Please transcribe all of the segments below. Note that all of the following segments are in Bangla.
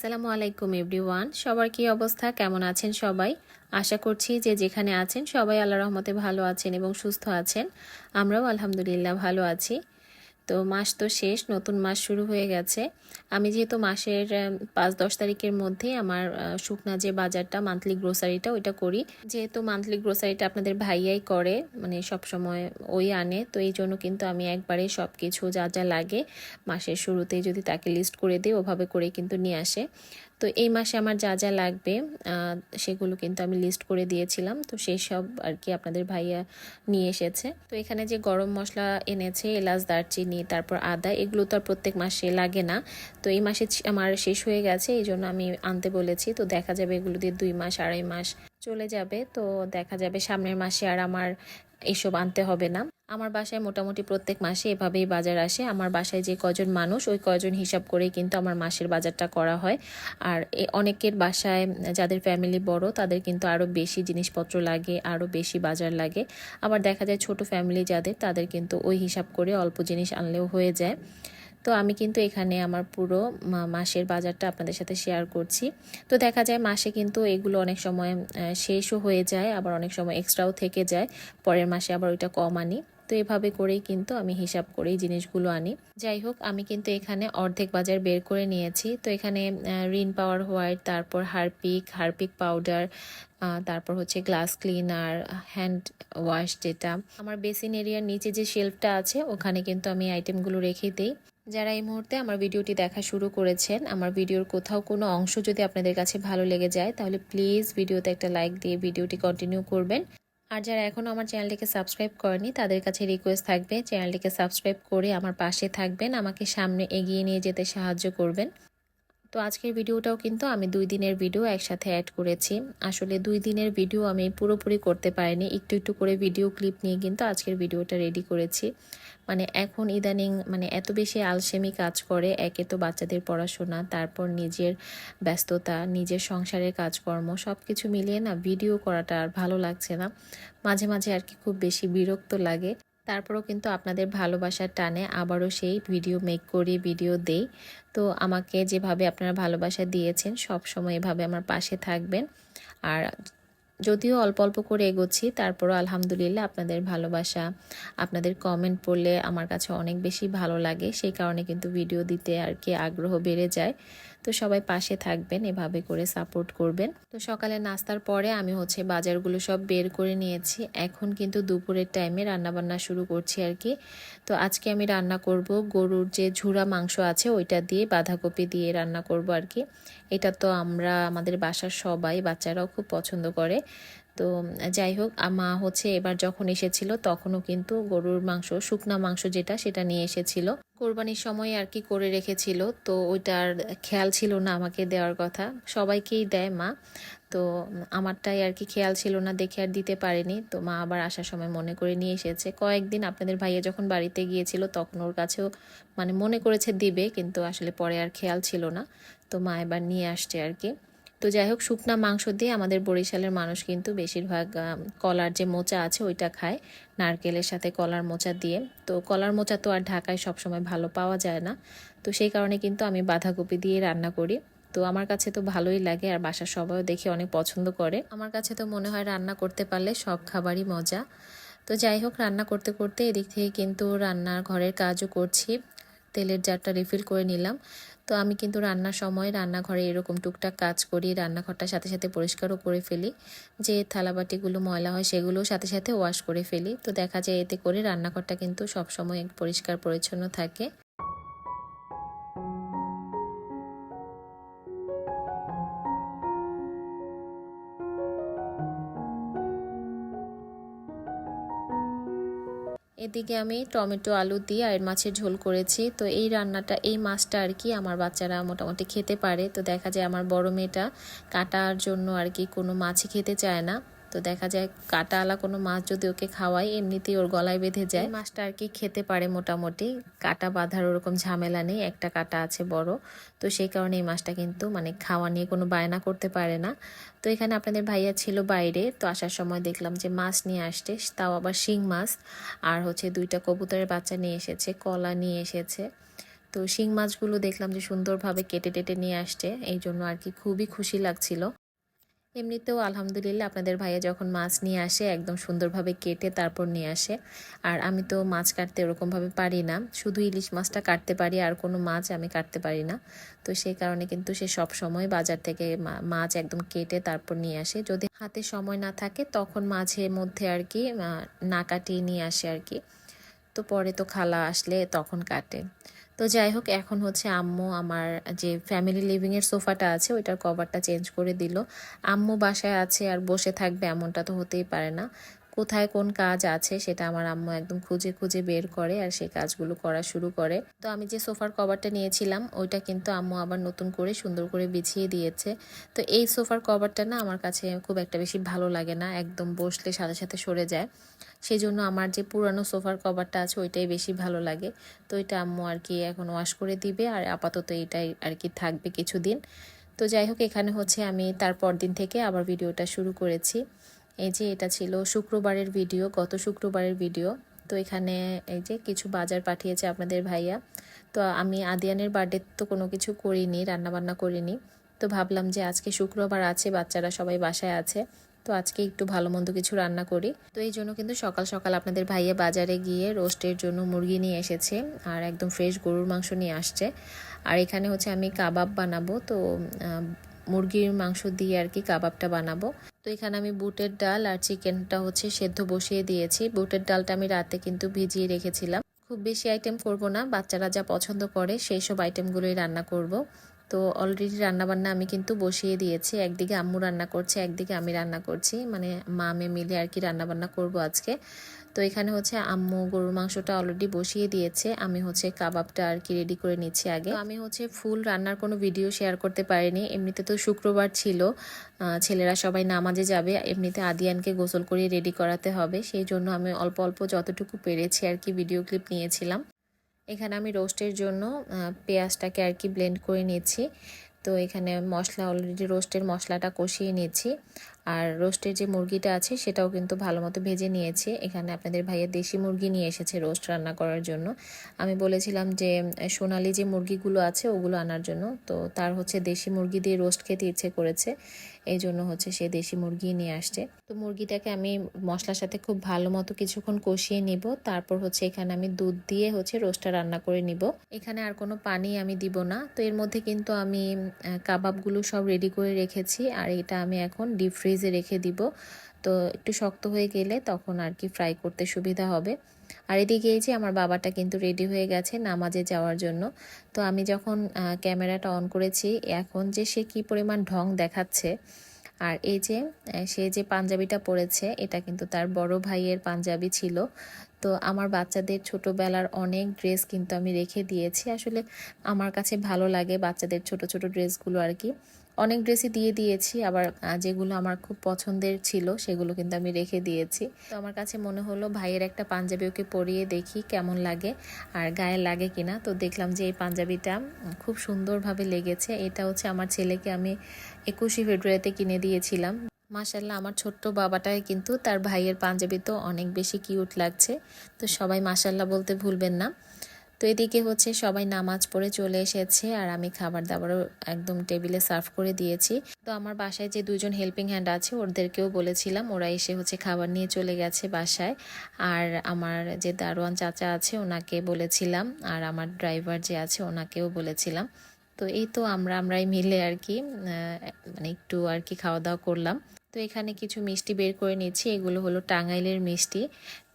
আসসালামু আলাইকুম এভরিওয়ান। সবার কি অবস্থা? কেমন আছেন সবাই? আশা করছি যে যেখানে আছেন সবাই আল্লাহ রহমতে ভালো আছেন এবং সুস্থ আছেন। আমরাও আলহামদুলিল্লাহ ভালো আছি। তো মাস তো শেষ, নতুন মাস শুরু হয়ে গেছে। আমি যেহেতু মাসের পাঁচ, দশ তারিখের মধ্যে আমার শুকনা যে বাজারটা মান্থলি গ্রোসারিটা ওইটা করি। যেহেতু মান্থলি গ্রোসারিটা আপনাদের ভাইয়াই করে মানে সব সময় ওই আনে, তো এই জন্য কিন্তু আমি একবারে সব কিছু যা যা লাগে, মাসের শুরুতেই যদি তাকে লিস্ট করে দিই, ওভাবে করে কিন্তু নিয়ে আসে। তো এই মাসে আমার যা যা লাগবে সেগুলো কিন্তু আমি লিস্ট করে দিয়েছিলাম। তো সেই সব আর কি আপনাদের ভাইয়া নিয়ে এসেছে। তো এখানে যে গরম মশলা এনেছে, এলাচ, দারচিনি, তারপর আদা, এগুলো তো আর প্রত্যেক মাসে লাগে না। তো এই মাসে আমার শেষ হয়ে গেছে এই জন্য আমি আনতে বলেছি। তো দেখা যাবে এগুলো দিয়ে দুই মাস, আড়াই মাস চলে যাবে, তো দেখা যাবে সামনের মাসে আর আমার এসব আনতে হবে না। আমার বাসায় মোটামুটি প্রত্যেক মাসে এভাবেই বাজার আসে। আমার বাসায় যে কজন মানুষ, ওই কজন হিসাব করেই কিন্তু আমার মাসের বাজারটা করা হয়। আর অনেকের বাসায় যাদের ফ্যামিলি বড়, তাদের কিন্তু আরও বেশি জিনিসপত্র লাগে আরও বেশি বাজার লাগে। আবার দেখা যায় ছোট ফ্যামিলি যাদের, তাদের কিন্তু ওই হিসাব করে অল্প জিনিস আনলেও হয়ে যায়। তো আমি কিন্তু এখানে আমার পুরো মাসের বাজারটা আপনাদের সাথে শেয়ার করছি। তো দেখা যায় মাসে কিন্তু এগুলো অনেক সময় শেষও হয়ে যায়, আবার অনেক সময় এক্সট্রাও থেকে যায়। পরের মাসে আবার ওইটা কম আনি। তো এভাবে করেই কিন্তু আমি হিসাব করেই জিনিসগুলো আনি। যাই হোক, আমি কিন্তু এখানে অর্ধেক বাজার বের করে নিয়েছি। তো এখানে রিন পাওয়ার হোয়াইট তারপর হারপিক হারপিক পাউডার তারপর হচ্ছে গ্লাস ক্লিনার হ্যান্ড ওয়াশ যেটা। আমার বেসিন এরিয়ার নিচে যে শেলফটা আছে, ওখানে কিন্তু আমি আইটেমগুলো রেখে দিই। যারা এই মুহূর্তে আমার ভিডিওটি দেখা শুরু করেছেন, আমার ভিডিওর কোথাও কোনো অংশ যদি আপনাদের কাছে ভালো লেগে যায়, তাহলে প্লিজ ভিডিওতে একটা লাইক দিয়ে ভিডিওটি কন্টিনিউ করবেন। আর যারা এখনও আমার চ্যানেলটিকে সাবস্ক্রাইব করেনি তাদের কাছে রিকোয়েস্ট থাকবে, চ্যানেলটিকে সাবস্ক্রাইব করে আমার পাশে থাকবেন, আমাকে সামনে এগিয়ে নিয়ে যেতে সাহায্য করবেন। তো আজকের ভিডিওটাও কিন্তু আমি দুই দিনের ভিডিও একসাথে অ্যাড করেছি। আসলে দুই দিনের ভিডিও আমি পুরোপুরি করতে পারিনি, একটু একটু করে ভিডিও ক্লিপ নিয়ে কিন্তু আজকের ভিডিওটা রেডি করেছি। মানে এখন ইদানিং মানে এত বেশি আলসেমি কাজ করে, একে তো বাচ্চাদের পড়াশোনা, তারপর নিজের ব্যস্ততা, নিজের সংসারের কাজকর্ম সব কিছু মিলিয়ে না ভিডিও করাটা আর ভালো লাগছে না। মাঝে মাঝে আর কি খুব বেশি বিরক্ত লাগে। তারপরেও কিন্তু আপনাদের ভালোবাসার টানে আবারও সেই ভিডিও মেক করি ভিডিও দেই। তো আমাকে যেভাবে আপনারা ভালোবাসা দিয়েছেন সব সময় এভাবে আমার পাশে থাকবেন। আর যদিও অল্প অল্প করে এগোচ্ছি, তারপরও আলহামদুলিল্লাহ আপনাদের ভালোবাসা, আপনাদের কমেন্ট পড়লে আমার কাছে অনেক বেশি ভালো লাগে। সেই কারণে কিন্তু ভিডিও দিতে আর কি আগ্রহ বেড়ে যায়। তো সবাই পাশে থাকবেন, এভাবে করে সাপোর্ট করবেন। তো সকালে নাস্তার পরে আমি হচ্ছে বাজারগুলো সব বের করে নিয়েছি। এখন কিন্তু দুপুরের টাইমে রান্নাবান্না শুরু করছি আর কি। তো আজকে আমি রান্না করব গরুর যে ঝুড়া মাংস আছে, ওইটা দিয়ে বাঁধাকপি দিয়ে রান্না করব আর কি। এটা তো আমরা, আমাদের বাসার সবাই বাচ্চারাও খুব পছন্দ করে। তো যাই হোক মা হচ্ছে এবার যখন এসেছিল তখনও কিন্তু গরুর মাংস, শুকনা মাংস যেটা সেটা নিয়ে এসেছিল। কোরবানির সময় আর কি করে রেখেছিল, তো ওইটার খেয়াল ছিল না আমাকে দেওয়ার কথা। সবাইকেই দেয় মা, তো আমারটাই আর কি খেয়াল ছিল না, দেখে আর দিতে পারেনি। তো মা আবার আসার সময় মনে করে নিয়ে এসেছে। কয়েকদিন আপনাদের ভাইয়া যখন বাড়িতে গিয়েছিল তখন ওর কাছেও মানে মনে করেছে দিবে, কিন্তু আসলে পরে আর খেয়াল ছিল না। তো মা এবার নিয়ে আসছে আর কি। তো যাই হোক, শুকনা মাংস দিয়ে আমাদের বরিশালের মানুষ কিন্তু বেশিরভাগ কলার যে মোচা আছে ওইটা খায়। নারকেলের সাথে কলার মোচা দিয়ে। তো কলার মোচা তো আর ঢাকায় সবসময় ভালো পাওয়া যায় না। তো সেই কারণে কিন্তু আমি বাঁধাকপি দিয়ে রান্না করি। তো আমার কাছে তো ভালোই লাগে আর বাসার সবাইও দেখে অনেক পছন্দ করে। আমার কাছে তো মনে হয় রান্না করতে পারলে সব খাবারই মজা। তো যাই হোক, রান্না করতে করতে এদিক থেকে কিন্তু রান্নার ঘরের কাজও করছি। তেলের জারটা রিফিল করে নিলাম। তো আমি কিন্তু রান্নার সময় রান্নাঘরে এরকম টুকটাক কাজ করি রান্নাঘরটার সাথে সাথে পরিষ্কারও করে ফেলি। যে থালাবাটিগুলো ময়লা হয় সেগুলোও সাথে সাথে ওয়াশ করে ফেলি। তো দেখা যায় এতে করে রান্নাঘরটা কিন্তু সবসময় পরিষ্কার পরিচ্ছন্ন থাকে। এদিকে আমি টমেটো, আলু দিয়ে আর মাছের ঝোল করেছি। তো এই রান্নাটা, এই মাছটা আর কি আমার বাচ্চারা মোটামুটি খেতে পারে। তো দেখা যায় আমার বড় মেয়েটা কাটার জন্য আর কি কোনো মাছই খেতে চায় না। তো দেখা যায় কাটাওয়ালা কোনো মাছ যদি ওকে খাওয়াই এমনিতেই ওর গলায় বেঁধে যায়। মাছটা আর কি খেতে পারে মোটামুটি। কাটা বাঁধার ওরকম ঝামেলা নেই, একটা কাটা আছে বড়। তো সেই কারণে এই মাছটা কিন্তু মানে খাওয়া নিয়ে কোনো বায়না করতে পারে না। তো এখানে আপনাদের ভাইয়া ছিল বাইরে, তো আসার সময় দেখলাম যে মাছ নিয়ে আসছে, তাও আবার শিং মাছ। আর হচ্ছে দুইটা কবুতরের বাচ্চা নিয়ে এসেছে, কলা নিয়ে এসেছে। তো শিং মাছগুলো দেখলাম যে সুন্দরভাবে কেটে টেটে নিয়ে আসছে, এই জন্য আর কি খুবই খুশি লাগছিল। এমনিতেও আলহামদুলিল্লাহ আপনাদের ভাইয়া যখন মাছ নিয়ে আসে, একদম সুন্দরভাবে কেটে তারপর নিয়ে আসে। আর আমি তো মাছ কাটতে ওরকমভাবে পারি না। শুধু ইলিশ মাছটা কাটতে পারি, আর কোনো মাছ আমি কাটতে পারি না। তো সেই কারণে কিন্তু সে সব সময় বাজার থেকে মাছ একদম কেটে তারপর নিয়ে আসে। যদি হাতে সময় না থাকে, তখন মাঝে মধ্যে আর কি না কাটিয়ে নিয়ে আসে আর কি। তো পরে তো খালা আসলে তখন কাটে। তো যাই হোক, এখন হচ্ছে আম্মু আমার যে ফ্যামিলি লিভিংয়ের সোফাটা আছে, ওইটার কভারটা চেঞ্জ করে দিল। আম্মু বাসায় আছে আর বসে থাকবে এমনটা তো হতেই পারে না। কোথায় কোন কাজ আছে সেটা আমার আম্মু একদম খুঁজে খুঁজে বের করে আর সেই কাজগুলো করা শুরু করে। তো আমি যে সোফার কভারটা নিয়েছিলাম, ওইটা কিন্তু আম্মু আবার নতুন করে সুন্দর করে বিছিয়ে দিয়েছে। তো এই সোফার কভারটা না আমার কাছে খুব একটা বেশি ভালো লাগে না, একদম বসলে সাথে সাথে সরে যায়। সেই জন্য আমার যে পুরানো সোফার কভারটা আছে ওইটাই বেশি ভালো লাগে। তো এটা আম্মু আর কি এখন ওয়াশ করে দিবে আর আপাতত এটাই আর কি থাকবে কিছুদিন। তো যাই হোক, এখানে হচ্ছে আমি তারপর দিন থেকে আবার ভিডিওটা শুরু করেছি। এই যে এটা ছিল শুক্রবারের ভিডিও, গত শুক্রবারের ভিডিও। তো এখানে এই যে কিছু বাজার পাঠিয়েছে আপনাদের ভাইয়া। তো আমি আদিয়ানের বার্থডে তো কোনো কিছু করিনি, রান্নাবান্না করিনি। তো ভাবলাম যে আজকে শুক্রবার আছে, বাচ্চারা সবাই বাসায় আছে। তো আজকে একটু ভালো মন্দ কিছু রান্না করি। তো এই জন্য কিন্তু সকাল সকাল আপনাদের ভাইয়া বাজারে গিয়ে রোস্টের জন্য মুরগি নিয়ে এসেছে আর একদম ফ্রেশ গরুর মাংস নিয়ে আসছে। আর এখানে হচ্ছে আমি কাবাব বানাবো। তো মুরগির মাংস দিয়ে আর কি কাবাবটা বানাবো। তো এখানে আমি বুটের ডাল আর চিকেনটা হচ্ছে সেদ্ধ বসিয়ে দিয়েছি। বুটের ডালটা আমি রাতে কিন্তু ভিজিয়ে রেখেছিলাম। খুব বেশি আইটেম করব না, বাচ্চারা যা পছন্দ করে সেই সব আইটেমগুলোই রান্না করব। তো অলরেডি রান্নাবান্না আমি কিন্তু বসিয়ে দিয়েছি। একদিকে আম্মু রান্না করছে, একদিকে আমি রান্না করছি। মানে মা মেয়ে মিলে আর কি রান্নাবান্না করব আজকে। তো এখানে হচ্ছে আম্মু গরুর মাংসটা অলরেডি বসিয়ে দিয়েছে। আমি হচ্ছে কাবাবটা আর কি রেডি করে নিচ্ছি আগে। আমি হচ্ছে ফুল রান্নার কোনো ভিডিও শেয়ার করতে পারিনি। এমনিতে তো শুক্রবার ছিল। ছেলেরা সবাই নামাজে যাবে। এমনিতে আদিয়ানকে গোসল করিয়ে রেডি করাতে হবে। সেই জন্য আমি অল্প অল্প যতটুকু পেরেছি আর কি ভিডিও ক্লিপ নিয়েছিলাম। এখানে আমি রোস্টের জন্য পেঁয়াজটাকে আর কি ব্লেন্ড করে নিয়েছি তো এখানে মশলা অলরেডি রোস্টের মশলাটা কষিয়ে নিয়েছি আর রোস্টের যে মুরগিটা আছে, সেটাও কিন্তু ভালো মতো ভেজে নিয়েছি। এখানে আপনাদের ভাইয়া দেশি মুরগি নিয়ে এসেছে রোস্ট রান্না করার জন্য। আমি বলেছিলাম যে, সোনালি যে মুরগিগুলো আছে, ওগুলো আনার জন্য। তো তার হচ্ছে দেশি মুরগি দিয়ে রোস্ট খেতে ইচ্ছে করেছে। এই জন্য হচ্ছে সে দেশি মুরগি নিয়ে আসছে। তো মুরগিটাকে আমি মশলার সাথে খুব ভালো মতো কিছুক্ষণ কষিয়ে নিব। তারপর হচ্ছে এখানে আমি দুধ দিয়ে হচ্ছে রোস্টটা রান্না করে নিব। এখানে আর কোনো পানি আমি দিব না। তো এর মধ্যে কিন্তু আমি কাবাবগুলো সব রেডি করে রেখেছি। আর এটা আমি এখন ডিপ রেখে দিব। তো একটু শক্ত হয়ে গেলে তখন আর কি ফ্রাই করতে সুবিধা হবে। আর এদিকে এই যে আমার বাবাটা কিন্তু রেডি হয়ে গেছে নামাজে যাওয়ার জন্য। তো আমি যখন ক্যামেরাটা অন করেছি, এখন যে সে কি পরিমাণ ঢং দেখাচ্ছে, আর এই যে সে যে পাঞ্জাবিটা পরেছে, এটা কিন্তু তার বড় ভাইয়ের পাঞ্জাবি ছিল। তো আমার বাচ্চাদের ছোটোবেলার অনেক ড্রেস কিন্তু আমি রেখে দিয়েছি। আসলে আমার কাছে ভালো লাগে বাচ্চাদের ছোট ছোট ড্রেসগুলো আর কি। অনেক ড্রেসই দিয়ে দিয়েছি, আবার যেগুলো আমার খুব পছন্দের ছিল, সেগুলো কিন্তু আমি রেখে দিয়েছি। তো আমার কাছে মনে হলো, ভাইয়ের একটা পাঞ্জাবি ওকে পরিয়ে দেখি কেমন লাগে আর গায়ে লাগে কিনা। তো দেখলাম যে এই পাঞ্জাবিটা খুব সুন্দরভাবে লেগেছে। এটা হচ্ছে আমার ছেলেকে আমি একুশে ফেব্রুয়ারিতে কিনে দিয়েছিলাম। মাসাল্লাহ আমার ছোট্ট বাবাটাই কিন্তু তার ভাইয়ের পাঞ্জাবি তো অনেক বেশি কিউট লাগছে। তো সবাই মাসাল্লাহ বলতে ভুলবেন না। তো এদিকে হচ্ছে সবাই নামাজ পড়ে চলে এসেছে আর আমি খাবার দাবারও একদম টেবিলে সার্ভ করে দিয়েছি। তো আমার বাসায় যে দুজন হেল্পিং হ্যান্ড আছে, ওদেরকেও বলেছিলাম, ওরা এসে হচ্ছে খাবার নিয়ে চলে গেছে বাসায়। আর আমার যে দারোয়ান চাচা আছে, ওনাকে বলেছিলাম, আর আমার ড্রাইভার যে আছে, ওনাকেও বলেছিলাম। তো এই তো আমরা আমরাই মিলে আর কি মানে একটু আর কি খাওয়া দাওয়া করলাম। তো এখানে কিছু মিষ্টি বের করে নিচ্ছি। এগুলো হলো টাঙ্গাইলের মিষ্টি।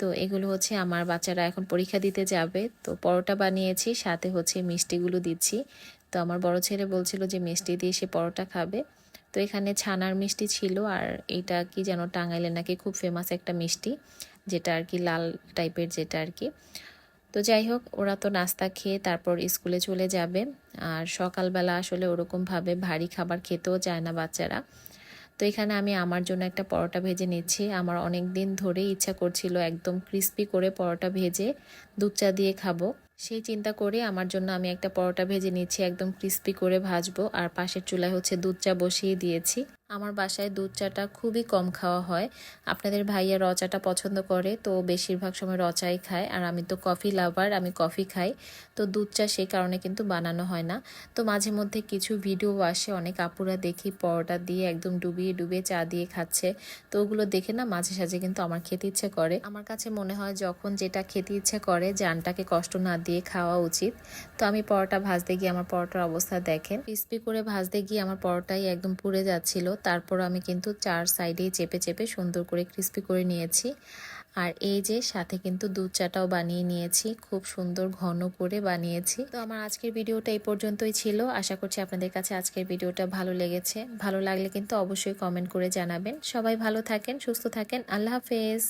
তো এগুলো হচ্ছে আমার বাচ্চারা এখন পরীক্ষা দিতে যাবে। তো পরোটা বানিয়েছি, সাথে হচ্ছে মিষ্টিগুলো দিচ্ছি। তো আমার বড় ছেলে বলছিল যে মিষ্টি দিয়ে সে পরোটা খাবে। তো এখানে ছানার মিষ্টি ছিল আর এটা কি যেন টাঙ্গাইলে নাকি খুব ফেমাস একটা মিষ্টি, যেটা আর কি লাল টাইপের যেটা আর কি। তো যাই হোক, ওরা তো নাস্তা খেয়ে তারপর স্কুলে চলে যাবে। আর সকালবেলা আসলে ওরকমভাবে ভারী খাবার খেতেও চায় না বাচ্চারা। তো এখানে আমি আমার জন্য একটা পরোটা ভেজে নিচ্ছি। আমার অনেক দিন ধরেই ইচ্ছা করছিল একদম ক্রিস্পি করে পরোটা ভেজে দুধ চা দিয়ে খাব। সেই চিন্তা করে আমার জন্য আমি একটা পরোটা ভেজে নিচ্ছি, একদম ক্রিস্পি করে ভাজবো। আর পাশের চুলায় হচ্ছে দুধ চা বসিয়ে দিয়েছি। আমার বাসায় দুধ চাটা খুবই কম খাওয়া হয়। আপনাদের ভাইয়া র চাটা পছন্দ করে, তো বেশিরভাগ সময় র চাই খায়। আর আমি তো কফি লাভার আমি কফি খাই। তো দুধ চা সেই কারণে কিন্তু বানানো হয় না। তো মাঝে মধ্যে কিছু ভিডিও আসে, অনেক আপুরা দেখি পরোটা দিয়ে একদম ডুবিয়ে ডুবিয়ে চা দিয়ে খাচ্ছে। তো ওগুলো দেখে না মাঝে সাঝে কিন্তু আমার খেতে ইচ্ছে করে। আমার কাছে মনে হয় যখন যেটা খেতে ইচ্ছে করে জানটাকে কষ্ট না দিয়ে খাওয়া উচিত। তো আমি পরোটা ভাজতে গিয়ে আমার পরোটার অবস্থা দেখেন। ক্রিস্পি করে ভাজতে গিয়ে আমার পরোটাই একদম পুড়ে যাচ্ছিল। তারপর আমি কিন্তু চার সাইডেই চেপে চেপে সুন্দর করে ক্রিস্পি করে নিয়েছি। আর এই যে সাথে কিন্তু দুধ চাটাও বানিয়ে নিয়েছি। খুব সুন্দর ঘন করে বানিয়েছি। তো আমার আজকের ভিডিওটা এই পর্যন্তই ছিল। আশা করছি আপনাদের কাছে আজকের ভিডিওটা ভালো লেগেছে। ভালো লাগলে কিন্তু অবশ্যই কমেন্ট করে জানাবেন। সবাই ভালো থাকেন, সুস্থ থাকেন। আল্লাহ হাফেজ।